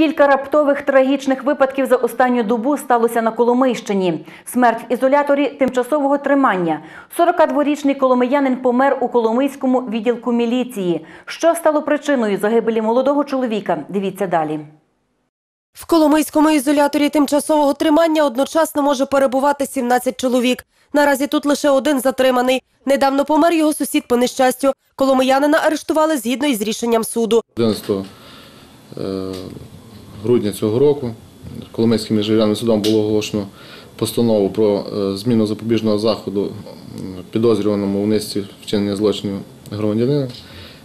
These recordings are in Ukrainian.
Кілька раптових трагічних випадків за останню добу сталося на Коломийщині. Смерть в ізоляторі тимчасового тримання. 42-річний коломиянин помер у Коломийському відділку міліції. Що стало причиною загибелі молодого чоловіка? Дивіться далі. В Коломийському ізоляторі тимчасового тримання одночасно може перебувати 17 чоловік. Наразі тут лише один затриманий. Недавно помер його сусід по нещастю. Коломиянина арештували згідно із рішенням суду. 11 е, грудня цього року Коломийським міжрайонним судом було оголошено постанову про е, зміну запобіжного заходу підозрюваному у низці вчинення злочинів громадянина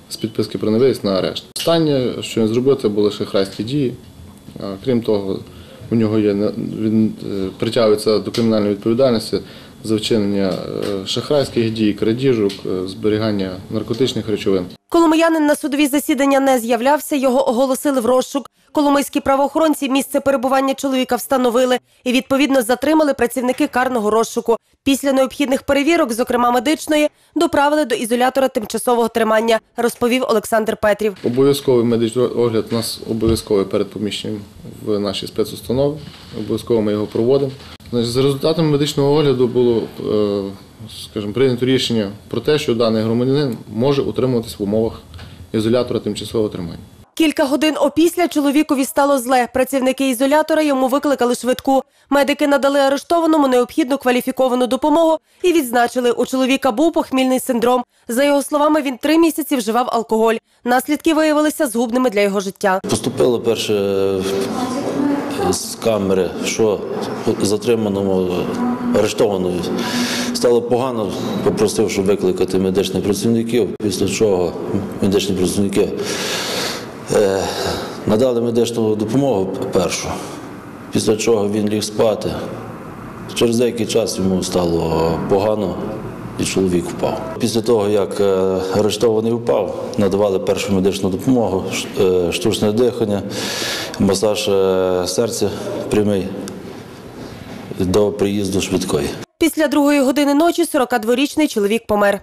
з підписки про невиїзд на арешт. Останнє, що він зробив, це були шахрайські дії. Крім того, у нього є він е, притягується до кримінальної відповідальності за вчинення е, шахрайських дій, крадіжок, е, зберігання наркотичних речовин. Коломиянин на судові засідання не з'являвся, його оголосили в розшук. Коломийські правоохоронці місце перебування чоловіка встановили і відповідно затримали працівники карного розшуку. Після необхідних перевірок, зокрема медичної, доправили до ізолятора тимчасового тримання, розповів Олександр Петрів. Обов'язковий медичний огляд у нас обов'язковий перед поміщенням в наші спецустанови. Обов'язково ми його проводимо. За результатами медичного огляду було е, скажімо, прийнято рішення про те, що даний громадянин може утримуватись в умовах ізолятора тимчасового тримання. Кілька годин опісля чоловікові стало зле. Працівники ізолятора йому викликали швидку. Медики надали арештованому необхідну кваліфіковану допомогу і відзначили, у чоловіка був похмільний синдром. За його словами, він три місяці вживав алкоголь. Наслідки виявилися згубними для його життя. Поступило перше з камери, що затриманому арештованому стало погано, попросив, щоб викликати медичних працівників, після чого медичні працівники е, надали медичну допомогу першу, після чого він ліг спати. Через деякий час йому стало погано. І чоловік впав. Після того, як е, арештований впав, надавали першу медичну допомогу, е, штучне дихання, масаж е, серця прямий до приїзду швидкої. Після другої години ночі 42-річний чоловік помер.